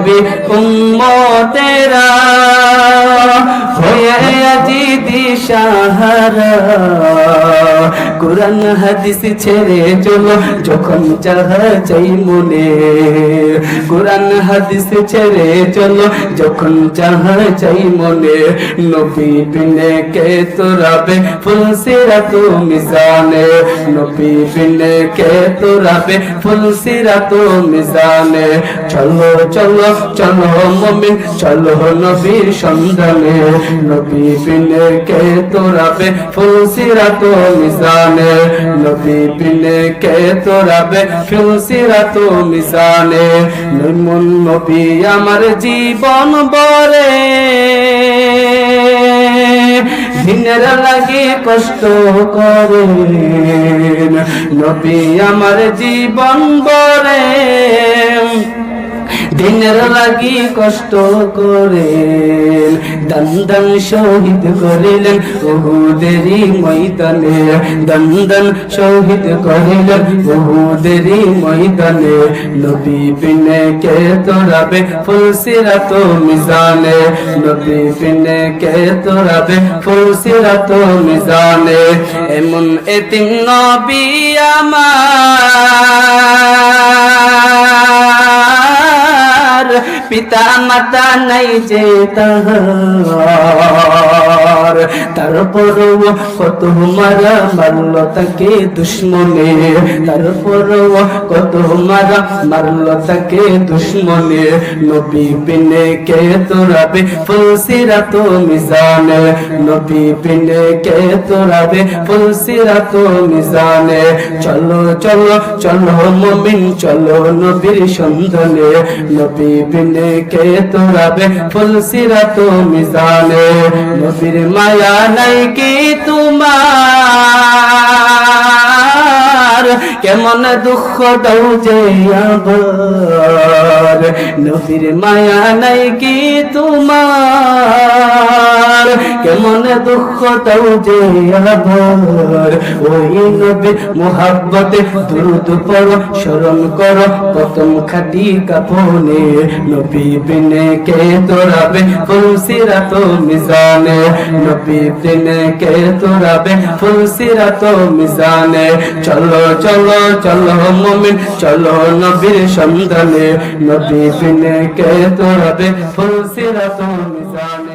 নবী উম্মতেরা হয়ে আজি দিশাহারা কোরআন হাদিস ছেড়ে চলো, যখন চাহা চাই মনে। কোরআন হাদিস ছেড়ে চলো, যখন চাই মনে। নবী বিনে কে তোরাবে ফুলসিরা তো মিজানে। নবী বিনে কে তোরাবে ফুলসিরা তো মিজানে। চলো চলো চলো, মমিন, চলো নবীর সন্ধানে। নবী বিনে কে তোরাবে ফুলসিরা তো মিজানে। নবী কে তোরাবে ফুলসিরা তো মিজানে। নমন নবী আমার জীবন বরে দিনের লাগে কষ্ট করেন। নবী আমার জীবন বরে লাগি কষ্ট করেন। দান দান শহীদ করিলেন বহুদেরই ময়দানে। দান দান শহীদ করিলেন বহুদেরই ময়দানে। নবী বিনে কে তোরাবে ফুলসিরা তো মিজানে? নবী বিনে কে তোরাবে ফুলসিরা তো মিজানে? এমন এতিম নবী আমার পিতা মাতা নাই যে তাহার। তারপরও কত মারা মারল তাকে দুশ্মনে। তারপরও কত মারা মারল তাকে দুশ্মনে। নবী বিনে কে তোরাবে ফুলসিরা তো মিজানে? নবী বিনে কে তোরাবে ফুলসিরা তো মিজানে? চলো চলো চলো মমিন, চলো নবীর সন্ধানে। নবী বিনে কে তোরাবে ফুলসিরা তো মিজানে? নবীর মায়া নাই কি তোমার। কেমন দুঃখ দৌ যে আবার। নবীর মায়া নাই কি তোমার। কেমন দুঃখ দাও যে আবার ওই নবীর মোহাব্বতে দুরুদ পড়ো, স্মরণ করো প্রথম খাটি কাপনে নবী বিনে কে তোরাবে ফুলসিরা তো মিজানে? নবী বিনে কে তোরাবে ফুলসিরা তো মিজানে? চলো চলো চলো মমিন, চলো নবীর সন্ধানে। নবী বিনে কে তোরাবে ফুলসিরা তো মিজানে?